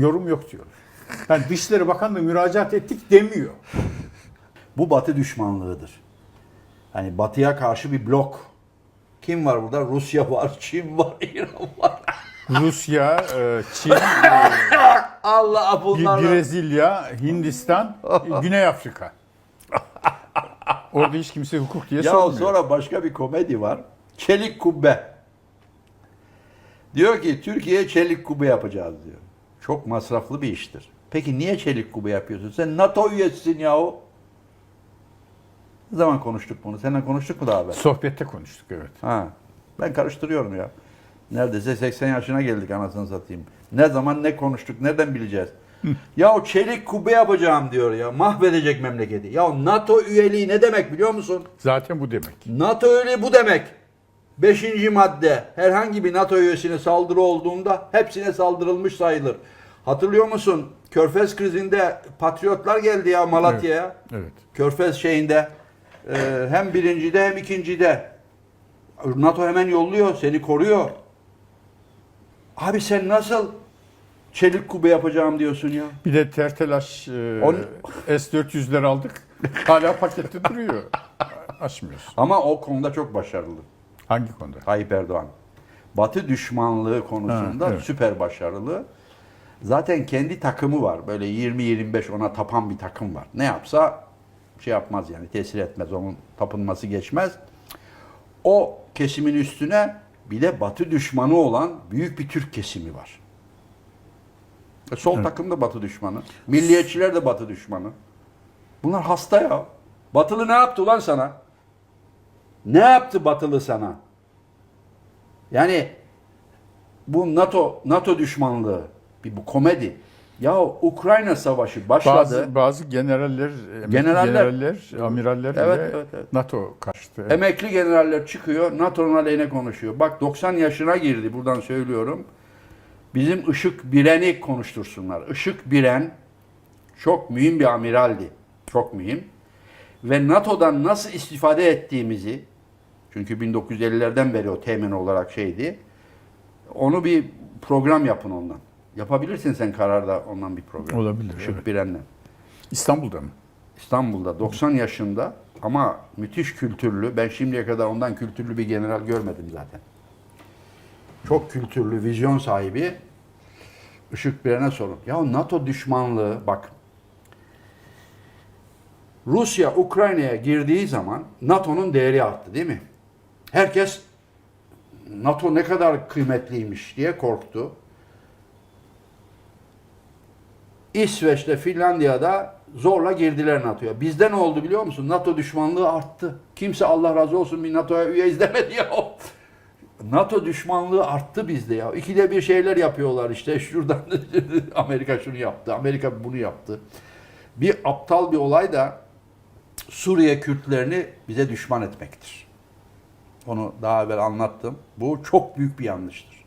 yorum yok diyor. Yani Dışişleri Bakanlığı müracaat ettik demiyor. Bu Batı düşmanlığıdır. Hani Batı'ya karşı bir blok. Kim var burada? Rusya var, Çin var, İran var. Rusya, e, Çin, e, Allah bunlarla. Brezilya, Hindistan, Güney Afrika. Orada hiç kimse hukuk diye Ya sormuyor. sonra başka bir komedi var. Çelik kubbe. Diyor ki Türkiye çelik kubbe yapacağız diyor. Çok masraflı bir iştir. Peki niye çelik kubbe yapıyorsun? Sen NATO üyesisin yahu. Ne zaman konuştuk bunu? Seninle konuştuk mu daha evvel? Sohbette konuştuk evet. Ha. Ben karıştırıyorum ya. Neredeyse 80 yaşına geldik anasını satayım. Ne zaman ne konuştuk nereden bileceğiz? ya o çelik kubbe yapacağım diyor ya. Mahvedecek memleketi. Ya NATO üyeliği ne demek biliyor musun? Zaten bu demek. NATO üyeliği bu demek. Beşinci madde. Herhangi bir NATO üyesine saldırı olduğunda hepsine saldırılmış sayılır. Hatırlıyor musun? Körfez krizinde patriotlar geldi ya Malatya'ya. Evet. Körfez şeyinde e, hem birincide hem ikincide NATO hemen yolluyor, seni koruyor. Abi sen nasıl çelik kubbe yapacağım diyorsun ya? Bir de tertelaş e, On- S-400'ler aldık. Hala pakette duruyor. Açmıyoruz. Ama o konuda çok başarılı. Hangi konuda? Tayyip Erdoğan. Batı düşmanlığı konusunda Ha, evet. süper başarılı. Zaten kendi takımı var. Böyle 20-25 ona tapan bir takım var. Ne yapsa şey yapmaz yani tesir etmez. Onun tapınması geçmez. O kesimin üstüne bir de Batı düşmanı olan büyük bir Türk kesimi var. E, sol takım da Batı düşmanı. Milliyetçiler de Batı düşmanı. Bunlar hasta ya. Batılı ne yaptı ulan sana? Ne yaptı Batılı sana? Yani bu NATO NATO düşmanlığı bir bu komedi. Ya Ukrayna savaşı başladı. Bazı, bazı generaller, Generaller. generaller, amiraller Evet, evet, evet. NATO karşıtı. Evet. Emekli generaller çıkıyor NATO'nun aleyhine konuşuyor. Bak 90 yaşına girdi buradan söylüyorum. Bizim Işık Biren'i konuştursunlar. Işık Biren çok mühim bir amiraldi. Çok mühim. Ve NATO'dan nasıl istifade ettiğimizi çünkü 1950'lerden beri o temin olarak şeydi. Onu bir program yapın ondan. Yapabilirsin sen kararda ondan bir program. Olabilir, Işık evet. Biren'le. İstanbul'da mı? İstanbul'da 90 yaşında ama müthiş kültürlü. Ben şimdiye kadar ondan kültürlü bir general görmedim zaten. Çok kültürlü, vizyon sahibi. Işık Biren'e sorun. Ya NATO düşmanlığı bak. Rusya Ukrayna'ya girdiği zaman NATO'nun değeri arttı değil mi? Herkes NATO ne kadar kıymetliymiş diye korktu. İsveç'te, Finlandiya'da zorla girdiler NATO'ya. Bizde ne oldu biliyor musun? NATO düşmanlığı arttı. Kimse Allah razı olsun bir NATO'ya üyeyiz demedi ya. NATO düşmanlığı arttı bizde ya. İkide bir şeyler yapıyorlar işte. Şuradan Amerika şunu yaptı, Amerika bunu yaptı. Bir aptal bir olay da Suriye Kürtlerini bize düşman etmektir. Onu daha evvel anlattım. Bu çok büyük bir yanlıştır.